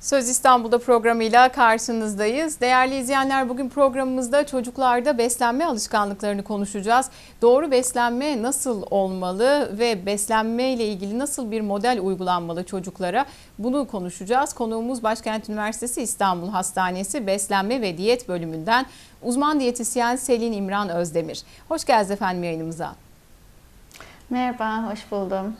Söz İstanbul'da programıyla karşınızdayız. Değerli izleyenler bugün programımızda çocuklarda beslenme alışkanlıklarını konuşacağız. Doğru beslenme nasıl olmalı ve beslenme ile ilgili nasıl bir model uygulanmalı çocuklara bunu konuşacağız. Konuğumuz Başkent Üniversitesi İstanbul Hastanesi Beslenme ve Diyet bölümünden uzman diyetisyen Selin İmran Özdemir. Hoş geldiniz efendim yayınımıza. Merhaba, hoş buldum.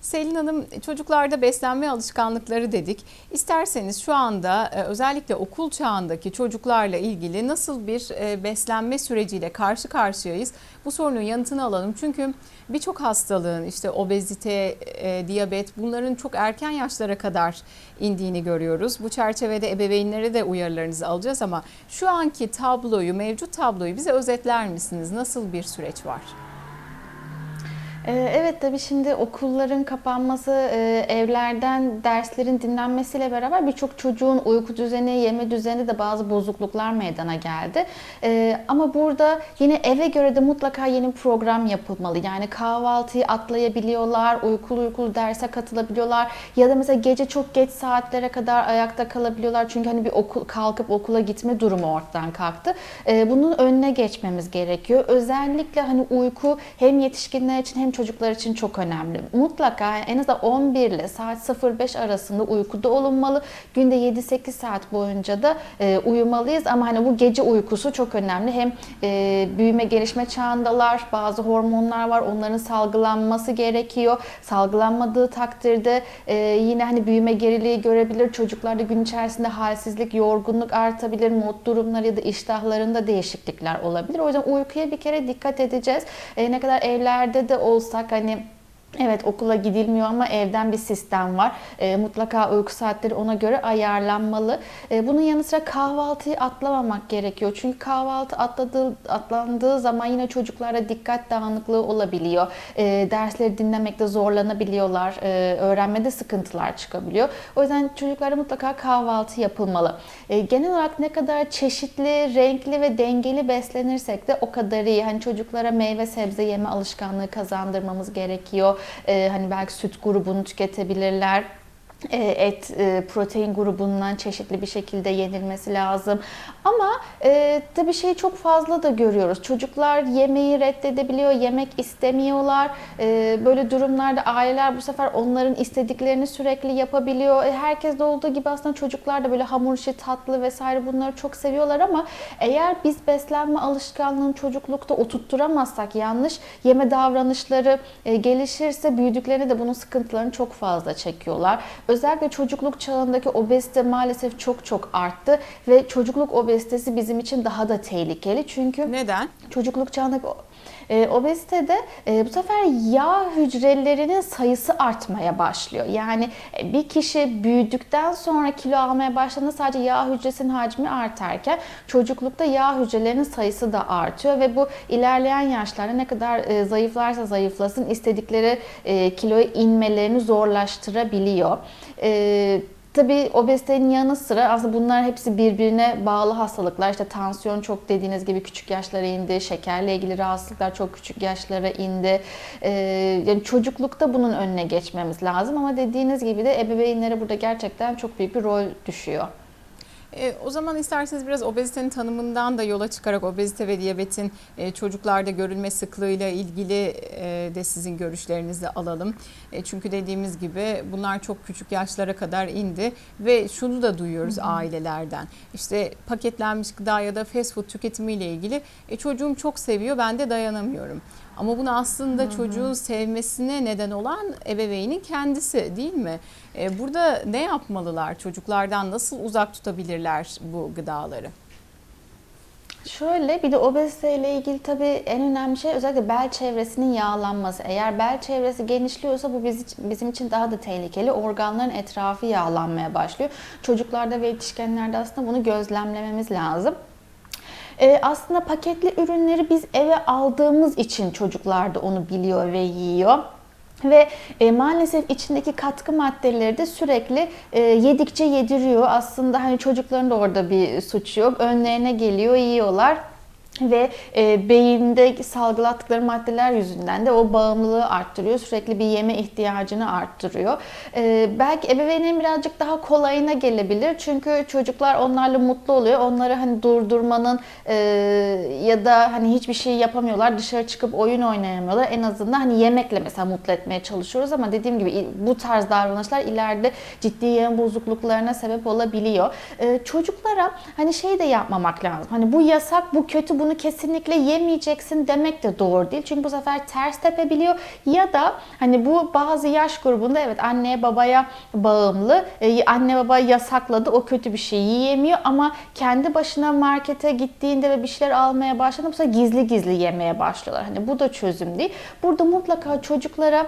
Selin Hanım çocuklarda beslenme alışkanlıkları dedik. İsterseniz şu anda e, özellikle okul çağındaki çocuklarla ilgili nasıl bir e, beslenme süreciyle karşı karşıyayız? Bu sorunun yanıtını alalım. Çünkü birçok hastalığın işte obezite, e, diyabet bunların çok erken yaşlara kadar indiğini görüyoruz. Bu çerçevede ebeveynlere de uyarılarınızı alacağız ama şu anki tabloyu, mevcut tabloyu bize özetler misiniz? Nasıl bir süreç var? Ee, Evet tabii şimdi okulların kapanması, e, evlerden derslerin dinlenmesiyle beraber birçok çocuğun uyku düzeni, yeme düzeni de bazı bozukluklar meydana geldi. Ee, Ama burada yine eve göre de mutlaka yeni bir program yapılmalı. Yani kahvaltıyı atlayabiliyorlar, uykulu uykulu derse katılabiliyorlar ya da mesela gece çok geç saatlere kadar ayakta kalabiliyorlar. Çünkü hani bir okul kalkıp okula gitme durumu ortadan kalktı. Ee, Bunun önüne geçmemiz gerekiyor. Özellikle hani uyku hem yetişkinler için hem çocuklar için çok önemli. Mutlaka en azından 11 ile saat 05 arasında uykuda olunmalı. Günde 7-8 saat boyunca da e, uyumalıyız ama hani bu gece uykusu çok önemli. Hem e, büyüme gelişme çağındalar, bazı hormonlar var, onların salgılanması gerekiyor. Salgılanmadığı takdirde e, yine hani büyüme geriliği görebilir. Çocuklarda gün içerisinde halsizlik, yorgunluk artabilir, mod durumları ya da iştahlarında değişiklikler olabilir. O yüzden uykuya bir kere dikkat edeceğiz. E, ne kadar evlerde de taka eine Evet okula gidilmiyor ama evden bir sistem var. E, mutlaka uyku saatleri ona göre ayarlanmalı. E, bunun yanı sıra kahvaltıyı atlamamak gerekiyor. Çünkü kahvaltı atladığı, atlandığı zaman yine çocuklarda dikkat dağınıklığı olabiliyor. E, dersleri dinlemekte zorlanabiliyorlar. E, öğrenmede sıkıntılar çıkabiliyor. O yüzden çocuklara mutlaka kahvaltı yapılmalı. E, genel olarak ne kadar çeşitli, renkli ve dengeli beslenirsek de o kadar iyi. Hani çocuklara meyve sebze yeme alışkanlığı kazandırmamız gerekiyor. Ee, hani belki süt grubunu tüketebilirler. Ee, Et, e, protein grubundan çeşitli bir şekilde yenilmesi lazım. Ama e, tabii şeyi çok fazla da görüyoruz. Çocuklar yemeği reddedebiliyor, yemek istemiyorlar. E, böyle durumlarda aileler bu sefer onların istediklerini sürekli yapabiliyor. E, herkes de olduğu gibi aslında çocuklar da böyle hamur işi, tatlı vesaire bunları çok seviyorlar ama eğer biz beslenme alışkanlığını çocuklukta oturtturamazsak yanlış yeme davranışları e, gelişirse büyüdüklerinde de bunun sıkıntılarını çok fazla çekiyorlar. Özellikle çocukluk çağındaki obezite maalesef çok çok arttı ve çocukluk obezitesi bizim için daha da tehlikeli. Çünkü Neden? çocukluk çağındaki e, obezitede e, bu sefer yağ hücrelerinin sayısı artmaya başlıyor. Yani e, bir kişi büyüdükten sonra kilo almaya başladığında sadece yağ hücresinin hacmi artarken çocuklukta yağ hücrelerinin sayısı da artıyor ve bu ilerleyen yaşlarda ne kadar e, zayıflarsa zayıflasın istedikleri e, kiloya inmelerini zorlaştırabiliyor. E, Tabii obezitenin yanı sıra aslında bunlar hepsi birbirine bağlı hastalıklar. İşte tansiyon çok dediğiniz gibi küçük yaşlara indi. Şekerle ilgili rahatsızlıklar çok küçük yaşlara indi. Ee, yani çocuklukta bunun önüne geçmemiz lazım ama dediğiniz gibi de ebeveynlere burada gerçekten çok büyük bir rol düşüyor. E, o zaman isterseniz biraz obezitenin tanımından da yola çıkarak obezite ve diyabetin e, çocuklarda görülme sıklığıyla ilgili e, de sizin görüşlerinizi alalım. E, çünkü dediğimiz gibi bunlar çok küçük yaşlara kadar indi ve şunu da duyuyoruz hı hı. ailelerden. İşte paketlenmiş gıda ya da fast food tüketimiyle ilgili e, çocuğum çok seviyor ben de dayanamıyorum. Ama bunu aslında Hı-hı. çocuğun sevmesine neden olan ebeveynin kendisi değil mi? Ee, burada ne yapmalılar? Çocuklardan nasıl uzak tutabilirler bu gıdaları? Şöyle bir de obezite ile ilgili tabii en önemli şey özellikle bel çevresinin yağlanması. Eğer bel çevresi genişliyorsa bu bizim için daha da tehlikeli. Organların etrafı yağlanmaya başlıyor. Çocuklarda ve yetişkinlerde aslında bunu gözlemlememiz lazım. Ee, aslında paketli ürünleri biz eve aldığımız için çocuklar da onu biliyor ve yiyor. Ve e, maalesef içindeki katkı maddeleri de sürekli e, yedikçe yediriyor. Aslında hani çocukların da orada bir suçu yok. Önlerine geliyor, yiyorlar. Ve e, beyinde salgılattıkları maddeler yüzünden de o bağımlılığı arttırıyor. Sürekli bir yeme ihtiyacını arttırıyor. E, belki ebeveynin birazcık daha kolayına gelebilir. Çünkü çocuklar onlarla mutlu oluyor. Onları hani durdurmanın e, ya da hani hiçbir şey yapamıyorlar. Dışarı çıkıp oyun oynayamıyorlar. En azından hani yemekle mesela mutlu etmeye çalışıyoruz ama dediğim gibi bu tarz davranışlar ileride ciddi yeme bozukluklarına sebep olabiliyor. E, çocuklara hani şey de yapmamak lazım. Hani bu yasak, bu kötü, bunu kesinlikle yemeyeceksin demek de doğru değil. Çünkü bu sefer ters tepebiliyor ya da hani bu bazı yaş grubunda evet anneye babaya bağımlı. E, anne baba yasakladı o kötü bir şey yiyemiyor ama kendi başına markete gittiğinde ve bir şeyler almaya başladığında bu sefer gizli gizli yemeye başlıyorlar. Hani bu da çözüm değil. Burada mutlaka çocuklara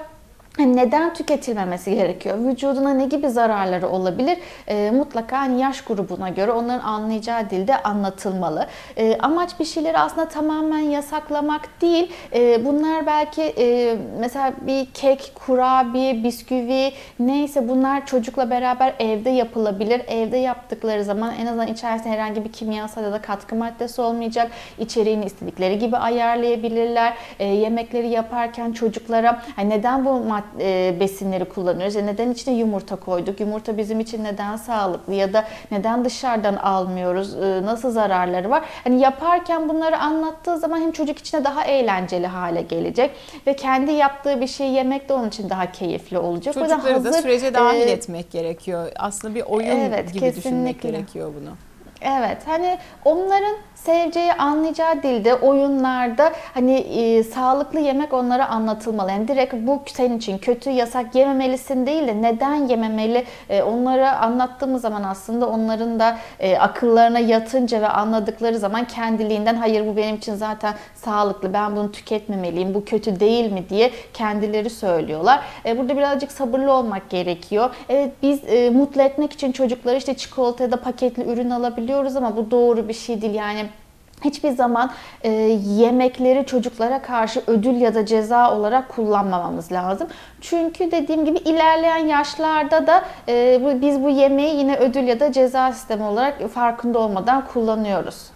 neden tüketilmemesi gerekiyor? Vücuduna ne gibi zararları olabilir? E, mutlaka hani yaş grubuna göre onların anlayacağı dilde anlatılmalı. E, amaç bir şeyleri aslında tamamen yasaklamak değil. E, bunlar belki e, mesela bir kek, kurabiye, bisküvi neyse bunlar çocukla beraber evde yapılabilir. Evde yaptıkları zaman en azından içerisinde herhangi bir kimyasal ya da katkı maddesi olmayacak. İçeriğini istedikleri gibi ayarlayabilirler. E, yemekleri yaparken çocuklara hani neden bu madde e, besinleri kullanıyoruz. E neden içine yumurta koyduk? Yumurta bizim için neden sağlıklı ya da neden dışarıdan almıyoruz? E, nasıl zararları var? Hani yaparken bunları anlattığı zaman hem çocuk içine daha eğlenceli hale gelecek ve kendi yaptığı bir şeyi yemek de onun için daha keyifli olacak. O Çocukları da hazır, sürece dahil e, etmek gerekiyor. Aslında bir oyun Evet, gibi düşünmek kesinlikle. gerekiyor bunu. Evet hani onların seveceği, anlayacağı dilde oyunlarda hani e, sağlıklı yemek onlara anlatılmalı. Yani direkt bu senin için kötü, yasak yememelisin değil de neden yememeli e, onlara anlattığımız zaman aslında onların da e, akıllarına yatınca ve anladıkları zaman kendiliğinden hayır bu benim için zaten sağlıklı, ben bunu tüketmemeliyim, bu kötü değil mi diye kendileri söylüyorlar. E, burada birazcık sabırlı olmak gerekiyor. Evet biz e, mutlu etmek için çocukları işte çikolata ya da paketli ürün alabiliyoruz ama bu doğru bir şey değil. Yani hiçbir zaman e, yemekleri çocuklara karşı ödül ya da ceza olarak kullanmamamız lazım. Çünkü dediğim gibi ilerleyen yaşlarda da e, bu, biz bu yemeği yine ödül ya da ceza sistemi olarak farkında olmadan kullanıyoruz.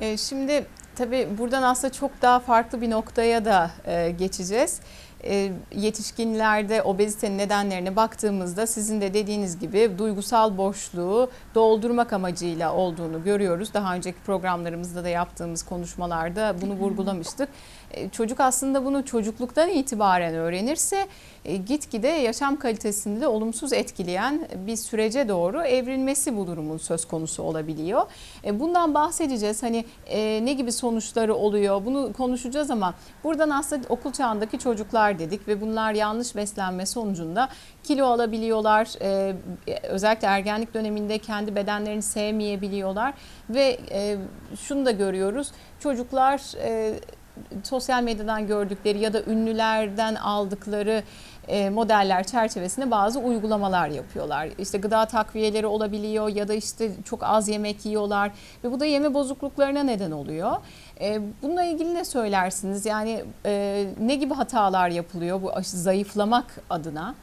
E, şimdi tabii buradan aslında çok daha farklı bir noktaya da e, geçeceğiz. E, yetişkinlerde obezitenin nedenlerine baktığımızda sizin de dediğiniz gibi duygusal boşluğu doldurmak amacıyla olduğunu görüyoruz. Daha önceki programlarımızda da yaptığımız konuşmalarda bunu vurgulamıştık. E, çocuk aslında bunu çocukluktan itibaren öğrenirse gitgide yaşam kalitesini de olumsuz etkileyen bir sürece doğru evrilmesi bu durumun söz konusu olabiliyor. E, bundan bahsedeceğiz. Hani e, ne gibi sonuçları oluyor bunu konuşacağız ama buradan aslında okul çağındaki çocuklar dedik ve bunlar yanlış beslenme sonucunda kilo alabiliyorlar. E, özellikle ergenlik döneminde kendi bedenlerini sevmeyebiliyorlar ve e, şunu da görüyoruz. Çocuklar e, sosyal medyadan gördükleri ya da ünlülerden aldıkları e, modeller çerçevesinde bazı uygulamalar yapıyorlar. İşte gıda takviyeleri olabiliyor ya da işte çok az yemek yiyorlar ve bu da yeme bozukluklarına neden oluyor. E, bununla ilgili ne söylersiniz? Yani e, ne gibi hatalar yapılıyor bu zayıflamak adına?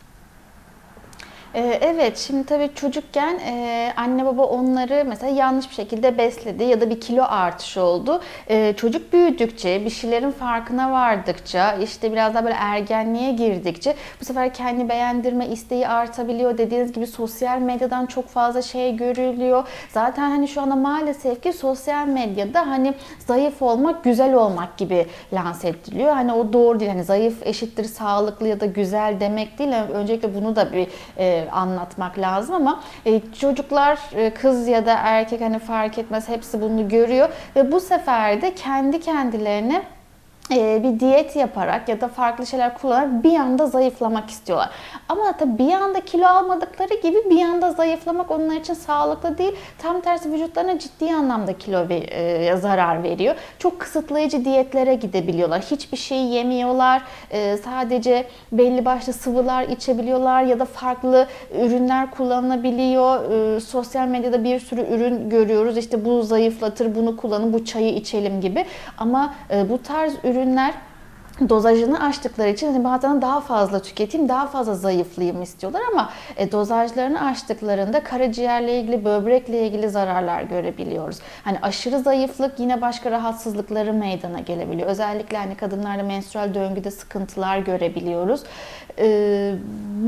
Ee, Evet, şimdi tabii çocukken e, anne baba onları mesela yanlış bir şekilde besledi ya da bir kilo artışı oldu. E, çocuk büyüdükçe, bir şeylerin farkına vardıkça, işte biraz daha böyle ergenliğe girdikçe bu sefer kendi beğendirme isteği artabiliyor. Dediğiniz gibi sosyal medyadan çok fazla şey görülüyor. Zaten hani şu anda maalesef ki sosyal medyada hani zayıf olmak güzel olmak gibi lanse ediliyor. Hani o doğru değil. Hani zayıf eşittir sağlıklı ya da güzel demek değil. Yani öncelikle bunu da bir e, anlatmak lazım ama e, çocuklar e, kız ya da erkek hani fark etmez hepsi bunu görüyor ve bu sefer de kendi kendilerine bir diyet yaparak ya da farklı şeyler kullanarak bir anda zayıflamak istiyorlar. Ama tabii bir anda kilo almadıkları gibi bir anda zayıflamak onlar için sağlıklı değil. Tam tersi vücutlarına ciddi anlamda kilo ve e, zarar veriyor. Çok kısıtlayıcı diyetlere gidebiliyorlar. Hiçbir şey yemiyorlar. E, sadece belli başlı sıvılar içebiliyorlar ya da farklı ürünler kullanılabiliyor. E, sosyal medyada bir sürü ürün görüyoruz. İşte bu zayıflatır, bunu kullanın, bu çayı içelim gibi. Ama e, bu tarz ürünler dozajını aştıkları için hani bazen daha fazla tüketeyim, daha fazla zayıflayayım istiyorlar ama e, dozajlarını aştıklarında karaciğerle ilgili, böbrekle ilgili zararlar görebiliyoruz. Hani aşırı zayıflık yine başka rahatsızlıkları meydana gelebiliyor. Özellikle hani kadınlarda menstrual döngüde sıkıntılar görebiliyoruz. E,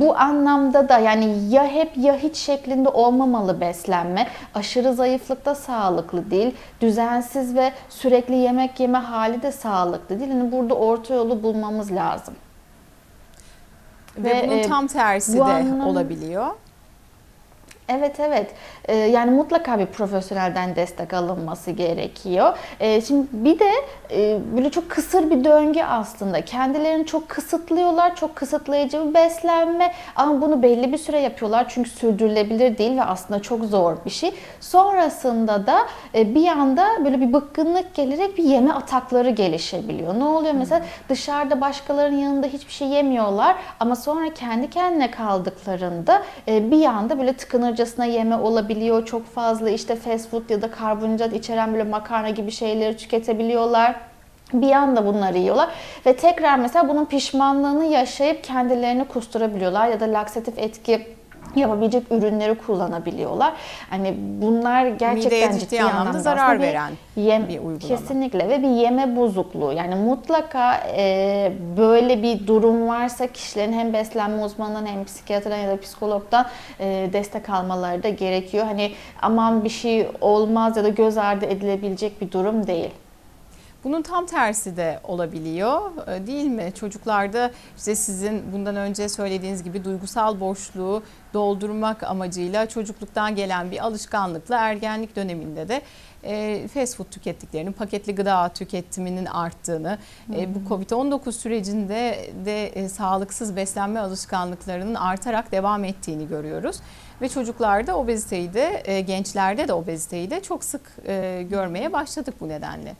bu anlamda da yani ya hep ya hiç şeklinde olmamalı beslenme. Aşırı zayıflık da sağlıklı değil. Düzensiz ve sürekli yemek yeme hali de sağlıklı değil. Yani burada orta yolu bulmamız lazım. Ve, Ve, bunun e, tam tersi bu de anlam- olabiliyor. Evet evet. Ee, yani mutlaka bir profesyonelden destek alınması gerekiyor. Ee, şimdi bir de e, böyle çok kısır bir döngü aslında. Kendilerini çok kısıtlıyorlar. Çok kısıtlayıcı bir beslenme ama bunu belli bir süre yapıyorlar çünkü sürdürülebilir değil ve aslında çok zor bir şey. Sonrasında da e, bir anda böyle bir bıkkınlık gelerek bir yeme atakları gelişebiliyor. Ne oluyor mesela dışarıda başkalarının yanında hiçbir şey yemiyorlar ama sonra kendi kendine kaldıklarında e, bir anda böyle tıkınırcasına yeme olabiliyor. Çok fazla işte fast food ya da karbonhidrat içeren böyle makarna gibi şeyleri tüketebiliyorlar. Bir anda bunları yiyorlar ve tekrar mesela bunun pişmanlığını yaşayıp kendilerini kusturabiliyorlar ya da laksatif etki yapabilecek ürünleri kullanabiliyorlar. Hani bunlar gerçekten Mideye ciddi anlamda anlamda zarar aslında bir veren yem, bir uygulama. Kesinlikle ve bir yeme bozukluğu. Yani mutlaka e, böyle bir durum varsa kişilerin hem beslenme uzmanından hem psikiyatrdan ya da psikologdan e, destek almaları da gerekiyor. Hani aman bir şey olmaz ya da göz ardı edilebilecek bir durum değil. Bunun tam tersi de olabiliyor e, değil mi? Çocuklarda işte sizin bundan önce söylediğiniz gibi duygusal boşluğu doldurmak amacıyla çocukluktan gelen bir alışkanlıkla ergenlik döneminde de e, fast food tükettiklerinin, paketli gıda tüketiminin arttığını, e, bu Covid-19 sürecinde de sağlıksız beslenme alışkanlıklarının artarak devam ettiğini görüyoruz. Ve çocuklarda obeziteyi de, gençlerde de obeziteyi de çok sık görmeye başladık bu nedenle.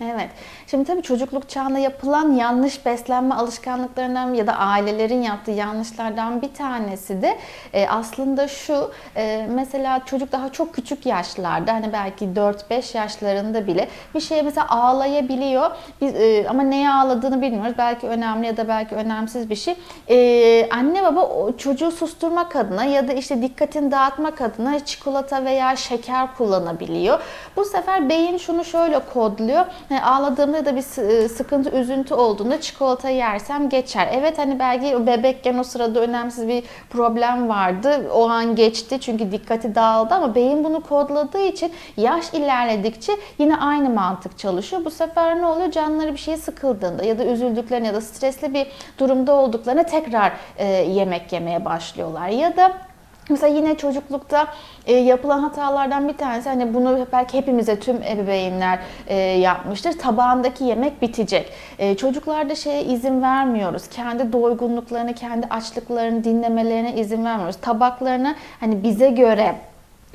Evet. Şimdi tabii çocukluk çağında yapılan yanlış beslenme alışkanlıklarından ya da ailelerin yaptığı yanlışlardan bir tanesi de e, aslında şu. e, mesela çocuk daha çok küçük yaşlarda hani belki 4-5 yaşlarında bile bir şeye mesela ağlayabiliyor. Biz e, ama neye ağladığını bilmiyoruz. Belki önemli ya da belki önemsiz bir şey. E, anne baba o çocuğu susturmak adına ya da işte dikkatini dağıtmak adına çikolata veya şeker kullanabiliyor. Bu sefer beyin şunu şöyle kodluyor. Hani ağladığımda ya da bir e, sıkıntı, üzüntü olduğunda çikolata yersem geçer. Evet hani belki bebekken o sırada önemsiz bir problem vardı. O an geçti çünkü dikkati dağıldı ama beyin bunu kodladığı için yaş ilerledikçe yine aynı mantık çalışıyor. Bu sefer ne oluyor? Canları bir şeye sıkıldığında ya da üzüldüklerinde ya da stresli bir durumda olduklarında tekrar e, yemek yemeye başlıyorlar. Ya da Mesela yine çocuklukta e, yapılan hatalardan bir tanesi hani bunu belki hepimize tüm ebeveynler e, yapmıştır. Tabağındaki yemek bitecek. E, çocuklarda şeye izin vermiyoruz. Kendi doygunluklarını, kendi açlıklarını dinlemelerine izin vermiyoruz. Tabaklarına hani bize göre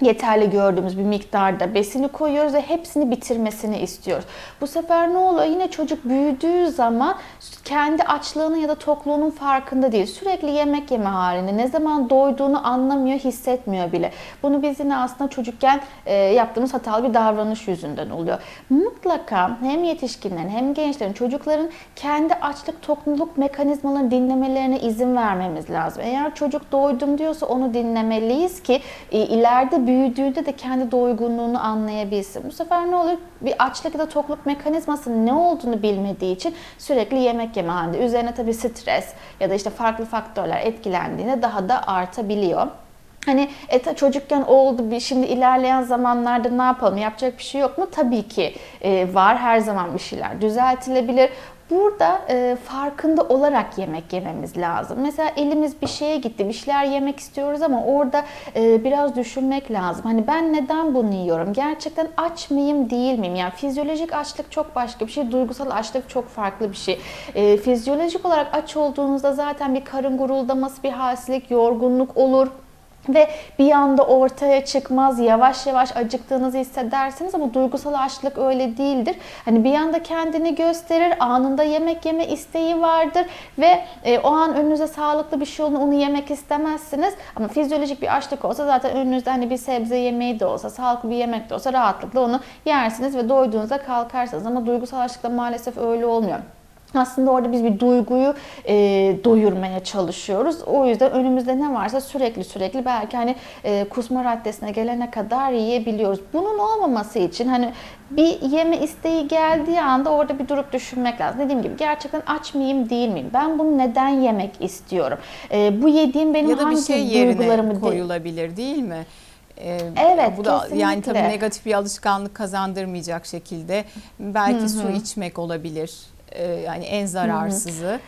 yeterli gördüğümüz bir miktarda besini koyuyoruz ve hepsini bitirmesini istiyoruz. Bu sefer ne oluyor? Yine çocuk büyüdüğü zaman kendi açlığının ya da tokluğunun farkında değil. Sürekli yemek yeme halinde. Ne zaman doyduğunu anlamıyor, hissetmiyor bile. Bunu biz yine aslında çocukken e, yaptığımız hatalı bir davranış yüzünden oluyor. Mutlaka hem yetişkinlerin hem gençlerin, çocukların kendi açlık, tokluluk mekanizmalarını dinlemelerine izin vermemiz lazım. Eğer çocuk doydum diyorsa onu dinlemeliyiz ki e, ileride büyüdüğünde de kendi doygunluğunu anlayabilsin. Bu sefer ne olur? Bir açlık ya da tokluk mekanizmasının ne olduğunu bilmediği için sürekli yemek yeme halinde. Üzerine tabii stres ya da işte farklı faktörler etkilendiğinde daha da artabiliyor. Hani e, çocukken oldu bir şimdi ilerleyen zamanlarda ne yapalım yapacak bir şey yok mu? Tabii ki e, var her zaman bir şeyler düzeltilebilir. Burada e, farkında olarak yemek yememiz lazım. Mesela elimiz bir şeye gitti, bir şeyler yemek istiyoruz ama orada e, biraz düşünmek lazım. Hani ben neden bunu yiyorum? Gerçekten aç mıyım, değil miyim? Yani fizyolojik açlık çok başka bir şey, duygusal açlık çok farklı bir şey. E, fizyolojik olarak aç olduğunuzda zaten bir karın guruldaması, bir halsizlik, yorgunluk olur ve bir anda ortaya çıkmaz yavaş yavaş acıktığınızı hissedersiniz ama duygusal açlık öyle değildir. Hani bir anda kendini gösterir, anında yemek yeme isteği vardır ve e, o an önünüze sağlıklı bir şey olduğunda onu yemek istemezsiniz. Ama fizyolojik bir açlık olsa zaten önünüzde hani bir sebze yemeği de olsa, sağlıklı bir yemek de olsa rahatlıkla onu yersiniz ve doyduğunuzda kalkarsınız. Ama duygusal açlıkta maalesef öyle olmuyor. Aslında orada biz bir duyguyu e, doyurmaya çalışıyoruz. O yüzden önümüzde ne varsa sürekli sürekli belki hani e, kusma raddesine gelene kadar yiyebiliyoruz. Bunun olmaması için hani bir yeme isteği geldiği anda orada bir durup düşünmek lazım. Dediğim gibi gerçekten aç mıyım değil miyim? Ben bunu neden yemek istiyorum? E, bu yediğim benim ya da hangi bir şey yerine koyulabilir değil mi? Ee, Evet, bu da yani tabii kesinlikle. negatif bir alışkanlık kazandırmayacak şekilde belki su içmek olabilir. Ee, yani en zararsızı.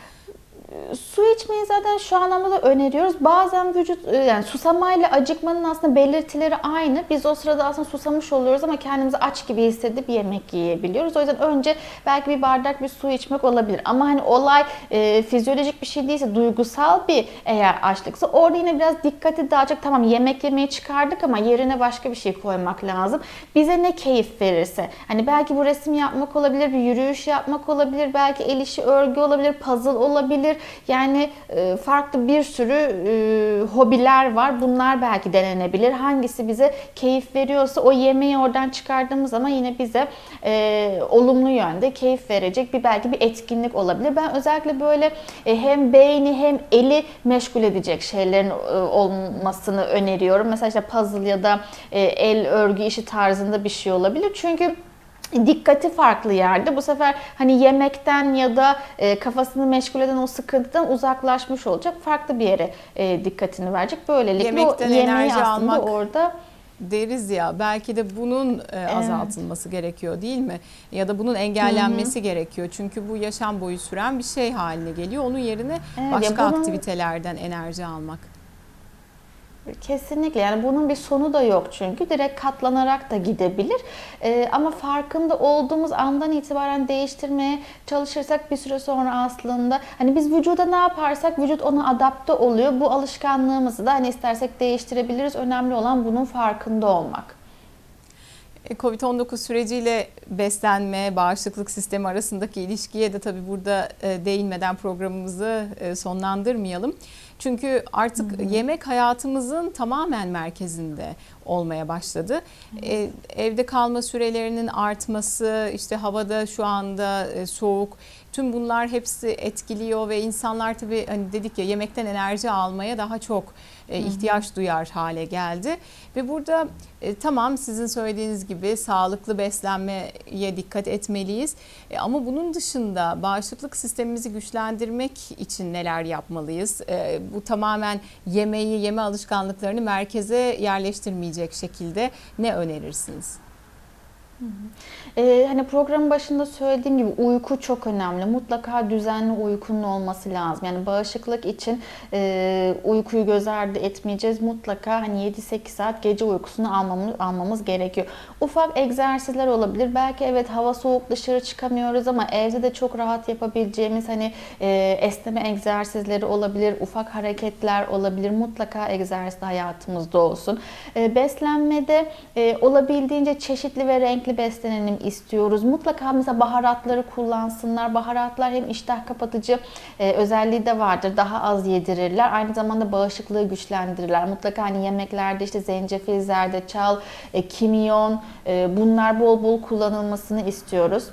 Su içmeyi zaten şu anlamda da öneriyoruz. Bazen vücut e, yani susamayla acıkmanın aslında belirtileri aynı. Biz o sırada aslında susamış oluyoruz ama kendimizi aç gibi hissedip yemek yiyebiliyoruz. O yüzden önce belki bir bardak bir su içmek olabilir. Ama hani olay e, fizyolojik bir şey değilse, duygusal bir eğer açlıksa orada yine biraz dikkati dağılacak. Tamam yemek yemeyi çıkardık ama yerine başka bir şey koymak lazım. Bize ne keyif verirse. Hani belki bu resim yapmak olabilir, bir yürüyüş yapmak olabilir, belki el işi örgü olabilir, puzzle olabilir. Yani e, farklı bir sürü e, hobiler var. Bunlar belki denenebilir. Hangisi bize keyif veriyorsa o yemeği oradan çıkardığımız zaman yine bize e, olumlu yönde keyif verecek bir belki bir etkinlik olabilir. Ben özellikle böyle hem beyni hem eli meşgul edecek şeylerin olmasını öneriyorum. Mesela işte puzzle ya da el örgü işi tarzında bir şey olabilir. Çünkü dikkati farklı yerde. Bu sefer hani yemekten ya da e, kafasını meşgul eden o sıkıntıdan uzaklaşmış olacak. Farklı bir yere e, dikkatini verecek. Böylelikle Yemekten o yemeği aslında almak orada deriz ya belki de bunun e, azaltılması gerekiyor değil mi? Ya da bunun engellenmesi gerekiyor. Çünkü bu yaşam boyu süren bir şey haline geliyor. Onun yerine Evet, başka bunun- aktivitelerden enerji almak. Kesinlikle yani bunun bir sonu da yok çünkü direkt katlanarak da gidebilir. Ee, ama farkında olduğumuz andan itibaren değiştirmeye çalışırsak bir süre sonra aslında hani biz vücuda ne yaparsak vücut ona adapte oluyor. Bu alışkanlığımızı da hani istersek değiştirebiliriz. Önemli olan bunun farkında olmak. E, Covid-19 süreciyle beslenme, bağışıklık sistemi arasındaki ilişkiye de tabii burada e, değinmeden programımızı e, sonlandırmayalım. Çünkü artık yemek hayatımızın tamamen merkezinde olmaya başladı. E, evde kalma sürelerinin artması, işte havada şu anda e, soğuk, tüm bunlar hepsi etkiliyor ve insanlar tabii hani dedik ya yemekten enerji almaya daha çok e, ihtiyaç duyar hale geldi. Ve burada e, tamam sizin söylediğiniz gibi sağlıklı beslenmeye dikkat etmeliyiz. E, ama bunun dışında bağışıklık sistemimizi güçlendirmek için neler yapmalıyız? E, bu tamamen yemeği, yeme alışkanlıklarını merkeze yerleştirmeyecek şekilde ne önerirsiniz? Ee, hani programın başında söylediğim gibi uyku çok önemli. Mutlaka düzenli uykunun olması lazım. Yani bağışıklık için e, uykuyu göz ardı etmeyeceğiz. Mutlaka hani 7-8 saat gece uykusunu almamız, almamız gerekiyor. Ufak egzersizler olabilir. Belki evet hava soğuk dışarı çıkamıyoruz ama evde de çok rahat yapabileceğimiz hani e, esneme egzersizleri olabilir. Ufak hareketler olabilir. Mutlaka egzersiz hayatımızda olsun. E, beslenmede e, olabildiğince çeşitli ve renkli beslenelim istiyoruz. Mutlaka mesela baharatları kullansınlar. Baharatlar hem iştah kapatıcı e, özelliği de vardır. Daha az yedirirler. Aynı zamanda bağışıklığı güçlendirirler. Mutlaka hani yemeklerde işte zencefil, zerdeçal, e, kimyon e, bunlar bol bol kullanılmasını istiyoruz.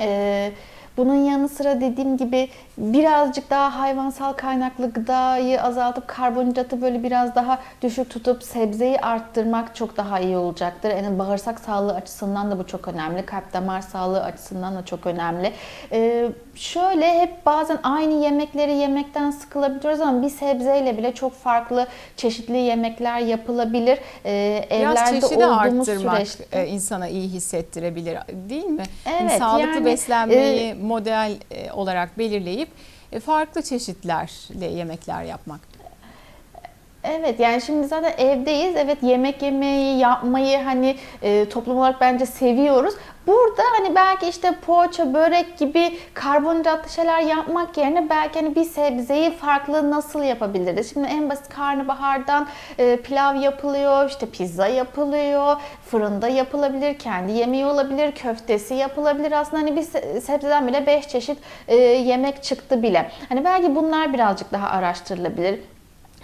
E, bunun yanı sıra dediğim gibi birazcık daha hayvansal kaynaklı gıdayı azaltıp karbonhidratı böyle biraz daha düşük tutup sebzeyi arttırmak çok daha iyi olacaktır. Yani bağırsak sağlığı açısından da bu çok önemli. Kalp damar sağlığı açısından da çok önemli. Ee, şöyle hep bazen aynı yemekleri yemekten sıkılabiliyoruz ama bir sebzeyle bile çok farklı çeşitli yemekler yapılabilir. Ee, Biraz evlerde çeşidi olduğumuz süreçte. e, insana iyi hissettirebilir değil mi? Yani Evet, sağlıklı yani, beslenmeyi model e, olarak belirleyip e, farklı çeşitlerle yemekler yapmak. Evet yani şimdi zaten evdeyiz. Evet yemek yemeyi, yapmayı hani e, toplum olarak bence seviyoruz. Burada hani belki işte poğaça, börek gibi karbonhidratlı şeyler yapmak yerine belki hani bir sebzeyi farklı nasıl yapabiliriz? Şimdi en basit karnabahardan e, pilav yapılıyor, işte pizza yapılıyor, fırında yapılabilir, kendi yemeği olabilir, köftesi yapılabilir. Aslında hani bir se- sebzeden bile 5 çeşit e, yemek çıktı bile. Hani belki bunlar birazcık daha araştırılabilir.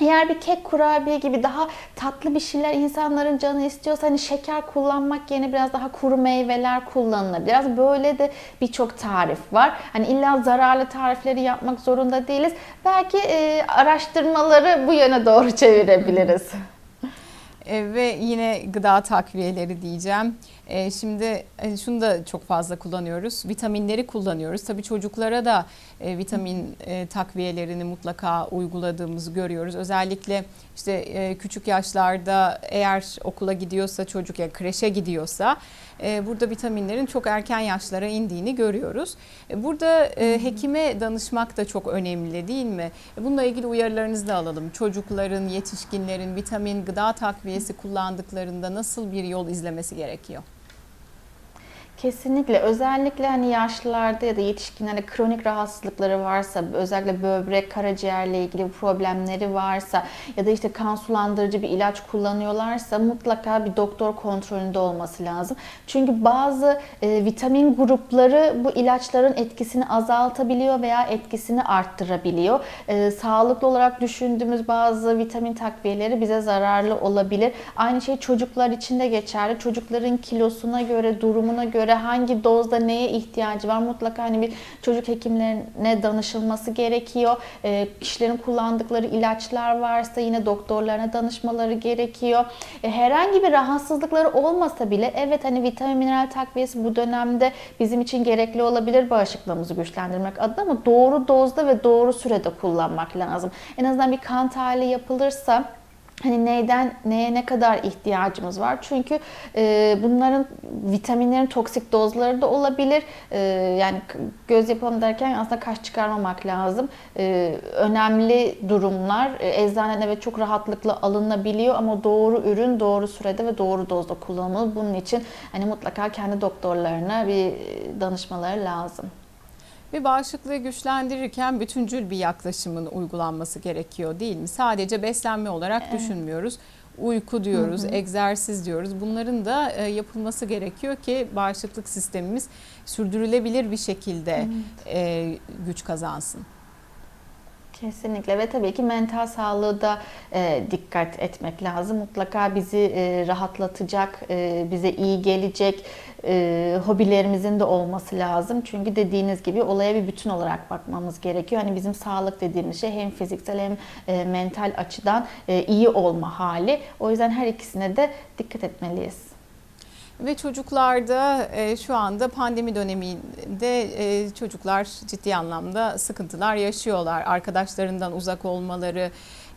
Eğer bir kek kurabiye gibi daha tatlı bir şeyler insanların canı istiyorsa hani şeker kullanmak yerine biraz daha kuru meyveler kullanılabilir. Biraz böyle de birçok tarif var. Hani illa zararlı tarifleri yapmak zorunda değiliz. Belki e, araştırmaları bu yöne doğru çevirebiliriz. E, ve yine gıda takviyeleri diyeceğim. E, şimdi e, şunu da çok fazla kullanıyoruz. Vitaminleri kullanıyoruz. Tabii çocuklara da e, vitamin e, takviyelerini mutlaka uyguladığımızı görüyoruz. Özellikle işte e, küçük yaşlarda eğer okula gidiyorsa çocuk ya kreşe gidiyorsa burada vitaminlerin çok erken yaşlara indiğini görüyoruz. E, burada e, hekime danışmak da çok önemli değil mi? E, Bununla ilgili uyarılarınızı da alalım. Çocukların, yetişkinlerin vitamin gıda takviyesi kullandıklarında nasıl bir yol izlemesi gerekiyor? Kesinlikle. Özellikle hani yaşlılarda ya da yetişkinlerde kronik rahatsızlıkları varsa, özellikle böbrek, karaciğerle ilgili problemleri varsa ya da işte kan sulandırıcı bir ilaç kullanıyorlarsa mutlaka bir doktor kontrolünde olması lazım. Çünkü bazı e, vitamin grupları bu ilaçların etkisini azaltabiliyor veya etkisini arttırabiliyor. E, sağlıklı olarak düşündüğümüz bazı vitamin takviyeleri bize zararlı olabilir. Aynı şey çocuklar için de geçerli. Çocukların kilosuna göre, durumuna göre hangi dozda neye ihtiyacı var mutlaka hani bir çocuk hekimlerine danışılması gerekiyor. E, kişilerin kullandıkları ilaçlar varsa yine doktorlarına danışmaları gerekiyor. E, herhangi bir rahatsızlıkları olmasa bile evet hani vitamin mineral takviyesi bu dönemde bizim için gerekli olabilir bağışıklığımızı güçlendirmek adına ama doğru dozda ve doğru sürede kullanmak lazım. En azından bir kan tahlili yapılırsa Hani neyden neye ne kadar ihtiyacımız var? Çünkü e, bunların vitaminlerin toksik dozları da olabilir. E, yani göz yapalım derken aslında kaş çıkarmamak lazım. E, önemli durumlar e, eczaneden evet çok rahatlıkla alınabiliyor ama doğru ürün doğru sürede ve doğru dozda kullanılmalı. Bunun için hani mutlaka kendi doktorlarına bir danışmaları lazım. Ve bağışıklığı güçlendirirken bütüncül bir yaklaşımın uygulanması gerekiyor değil mi? Sadece beslenme olarak düşünmüyoruz. Uyku diyoruz, egzersiz diyoruz. Bunların da e, yapılması gerekiyor ki bağışıklık sistemimiz sürdürülebilir bir şekilde e, güç kazansın. Kesinlikle ve tabii ki mental sağlığı da e, dikkat etmek lazım. Mutlaka bizi e, rahatlatacak, e, bize iyi gelecek e, hobilerimizin de olması lazım. Çünkü dediğiniz gibi olaya bir bütün olarak bakmamız gerekiyor. Hani bizim sağlık dediğimiz şey hem fiziksel hem e, mental açıdan e, iyi olma hali. O yüzden her ikisine de dikkat etmeliyiz. Ve çocuklarda e, şu anda pandemi döneminde e, çocuklar ciddi anlamda sıkıntılar yaşıyorlar. Arkadaşlarından uzak olmaları,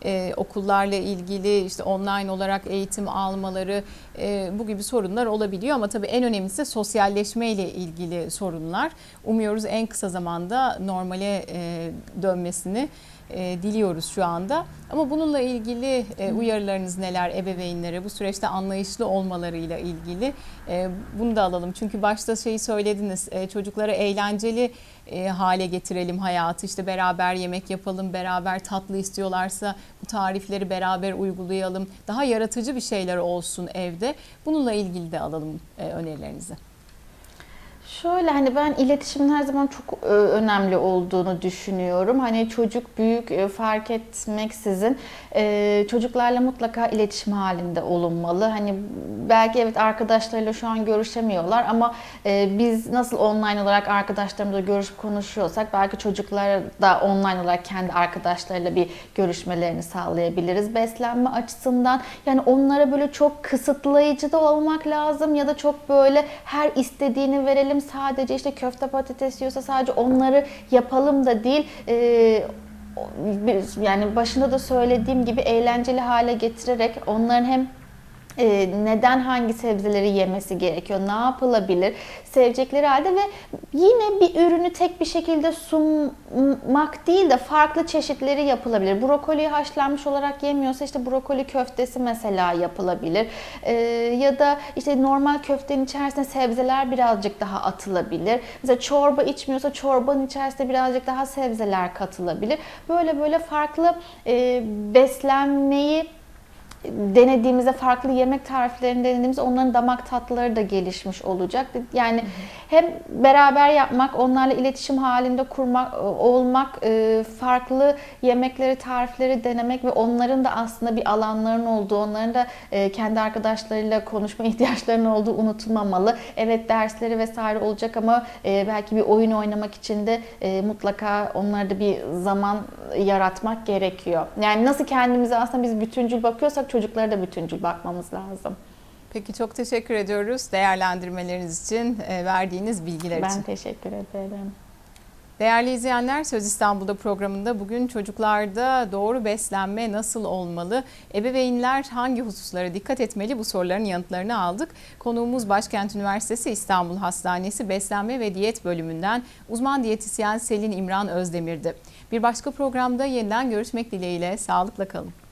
e, okullarla ilgili işte online olarak eğitim almaları e, bu gibi sorunlar olabiliyor. Ama tabii en önemlisi sosyalleşme ile ilgili sorunlar. Umuyoruz en kısa zamanda normale e, dönmesini e, diliyoruz şu anda. Ama bununla ilgili e, uyarılarınız neler ebeveynlere bu süreçte anlayışlı olmalarıyla ilgili e, bunu da alalım. Çünkü başta şeyi söylediniz e, çocuklara eğlenceli e, hale getirelim hayatı işte beraber yemek yapalım beraber tatlı istiyorlarsa bu tarifleri beraber uygulayalım daha yaratıcı bir şeyler olsun evde bununla ilgili de alalım e, önerilerinizi. Şöyle hani ben iletişimin her zaman çok e, önemli olduğunu düşünüyorum. Hani çocuk büyük e, fark etmeksizin e, çocuklarla mutlaka iletişim halinde olunmalı. Hani belki evet arkadaşlarıyla şu an görüşemiyorlar ama biz nasıl online olarak arkadaşlarımızla görüşüp konuşuyorsak belki çocuklar da online olarak kendi arkadaşlarıyla bir görüşmelerini sağlayabiliriz. Beslenme açısından yani onlara böyle çok kısıtlayıcı da olmak lazım ya da çok böyle her istediğini verelim sadece işte köfte patates yiyorsa sadece onları yapalım da değil. Bir- yani başında da söylediğim gibi eğlenceli hale getirerek onların hem e, neden hangi sebzeleri yemesi gerekiyor, ne yapılabilir sevecekleri halde ve yine bir ürünü tek bir şekilde sunmak değil de farklı çeşitleri yapılabilir. Brokoliyi haşlanmış olarak yemiyorsa işte brokoli köftesi mesela yapılabilir. E, ya da işte normal köftenin içerisine sebzeler birazcık daha atılabilir. Mesela çorba içmiyorsa çorbanın içerisine birazcık daha sebzeler katılabilir. Böyle böyle farklı e, beslenmeyi denediğimizde farklı yemek tariflerini denediğimizde onların damak tatları da gelişmiş olacak. Yani hem beraber yapmak, onlarla iletişim halinde kurmak, olmak, e, farklı yemekleri, tarifleri denemek ve onların da aslında bir alanların olduğu, onların da e, kendi arkadaşlarıyla konuşma ihtiyaçlarının olduğu unutulmamalı. Evet dersleri vesaire olacak ama e, belki bir oyun oynamak için de e, mutlaka onlara da bir zaman yaratmak gerekiyor. Yani nasıl kendimize aslında biz bütüncül bakıyorsak çocuklara da bütüncül bakmamız lazım. Peki çok teşekkür ediyoruz değerlendirmeleriniz için, e, verdiğiniz bilgiler için. Ben teşekkür ederim. Değerli izleyenler Söz İstanbul'da programında bugün çocuklarda doğru beslenme nasıl olmalı? Ebeveynler hangi hususlara dikkat etmeli? Bu soruların yanıtlarını aldık. Konuğumuz Başkent Üniversitesi İstanbul Hastanesi Beslenme ve Diyet bölümünden uzman diyetisyen Selin İmran Özdemir'di. Bir başka programda yeniden görüşmek dileğiyle sağlıkla kalın.